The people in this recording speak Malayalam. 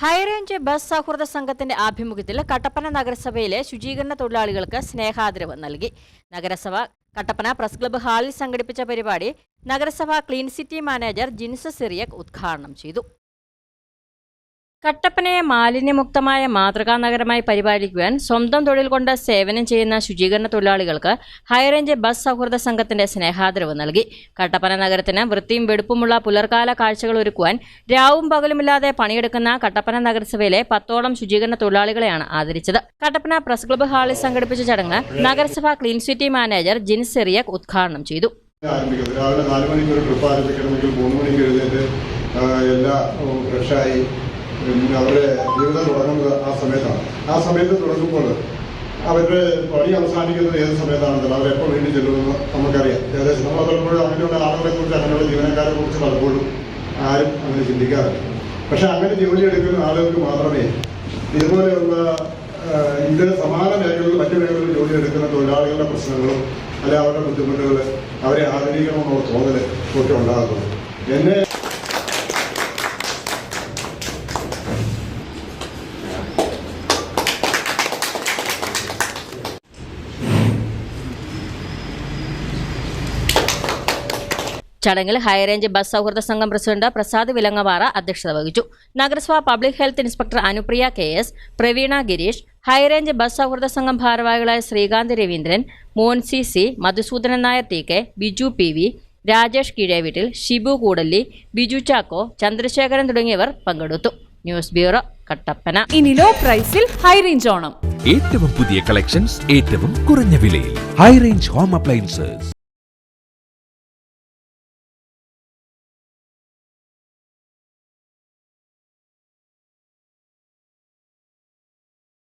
ഹൈറേഞ്ച് ബസ് സൗഹൃദ സംഘത്തിന്റെ ആഭിമുഖ്യത്തിൽ കട്ടപ്പന നഗരസഭയിലെ ശുചീകരണ തൊഴിലാളികൾക്ക് സ്നേഹാദരവ് നൽകി. നഗരസഭ കട്ടപ്പന പ്രസ് ക്ലബ്ബ് ഹാളിൽ സംഘടിപ്പിച്ച പരിപാടി നഗരസഭ clean city manager Jins Cyriac ഉദ്ഘാടനം ചെയ്തു. കട്ടപ്പനയെ മാലിന്യമുക്തമായ മാതൃകാ നഗരമായി പരിപാലിക്കുവാൻ സ്വന്തം തൊഴിൽ കൊണ്ട് സേവനം ചെയ്യുന്ന ശുചീകരണ തൊഴിലാളികൾക്ക് ഹൈറേഞ്ച് ബസ് സൗഹൃദ സംഘത്തിന്റെ സ്നേഹാദരവ് നൽകി. കട്ടപ്പന നഗരത്തിന് വൃത്തിയും വെടുപ്പുമുള്ള പുലർകാല കാഴ്ചകൾ ഒരുക്കുവാൻ രാവും പകലുമില്ലാതെ പണിയെടുക്കുന്ന കട്ടപ്പന നഗരസഭയിലെ പത്തോളം ശുചീകരണ തൊഴിലാളികളെയാണ് ആദരിച്ചത്. കട്ടപ്പന പ്രസ് ക്ലബ്ബ് ഹാളിൽ സംഘടിപ്പിച്ച ചടങ്ങ് നഗരസഭാ clean city manager Jins Cyriac ഉദ്ഘാടനം ചെയ്തു. ആരംഭിക്കുന്നത് രാവിലെ മണിക്ക് ഒരു മണിക്ക് എല്ലാ എല്ലാം ഫ്രഷായി അവരുടെ ജീവിതം തുടങ്ങുന്നത് ആ സമയത്താണ്. ആ സമയത്ത് തുടങ്ങുമ്പോൾ അവരുടെ പണി അവസാനിക്കുന്നത് ഏത് സമയത്താണെന്നല്ല അവരെപ്പോൾ വീണ്ടും ചെല്ലുമെന്ന് നമുക്കറിയാം. ഏകദേശം നമ്മൾ പലപ്പോഴും അങ്ങനെയുള്ള ആളുകളെ കുറിച്ച് അങ്ങനെയുള്ള ജീവനക്കാരെ കുറിച്ച് പലപ്പോഴും ആരും അങ്ങനെ ചിന്തിക്കാറില്ല. പക്ഷെ അങ്ങനെ ജോലി എടുക്കുന്ന ആളുകൾക്ക് മാത്രമേ ഇതുപോലെയുള്ള ഇതിന് ഇത് സമാന മേഖലകളിൽ മറ്റു മേഖലകളിൽ ജോലി എടുക്കുന്ന തൊഴിലാളികളുടെ പ്രശ്നങ്ങളും അല്ലെ അവരുടെ ബുദ്ധിമുട്ടുകൾ അവരെ ആദരിക്കണമെന്നുള്ള തോന്നൽ ഒക്കെ ഉണ്ടാകുന്നത് എന്നെ ചടങ്ങിൽ ഹൈറേഞ്ച് ബസ് സൗഹൃദ സംഘം പ്രസിഡന്റ് പ്രസാദ് വിലങ്ങവാറ അധ്യക്ഷത വഹിച്ചു. നഗരസഭ public health inspector Anupriya K S Praveena Gireesh high range bus സൗഹൃദ സംഘം ഭാരവാഹികളായ Sreekanth Raveendran Mon C Madhusoodanan Nair T K Biju P V Rajesh കീഴേവീട്ടിൽ Shibu Koodalli Biju Chacko Chandrasekharan തുടങ്ങിയവർ പങ്കെടുത്തു. News bureau Kattappana. ഇനി ലോ പ്രൈസിൽ ഹൈ റേഞ്ച് ഓണം. ഏറ്റവും പുതിയ കളക്ഷൻസ് ഏറ്റവും കുറഞ്ഞ വിലയിൽ. High range home appliances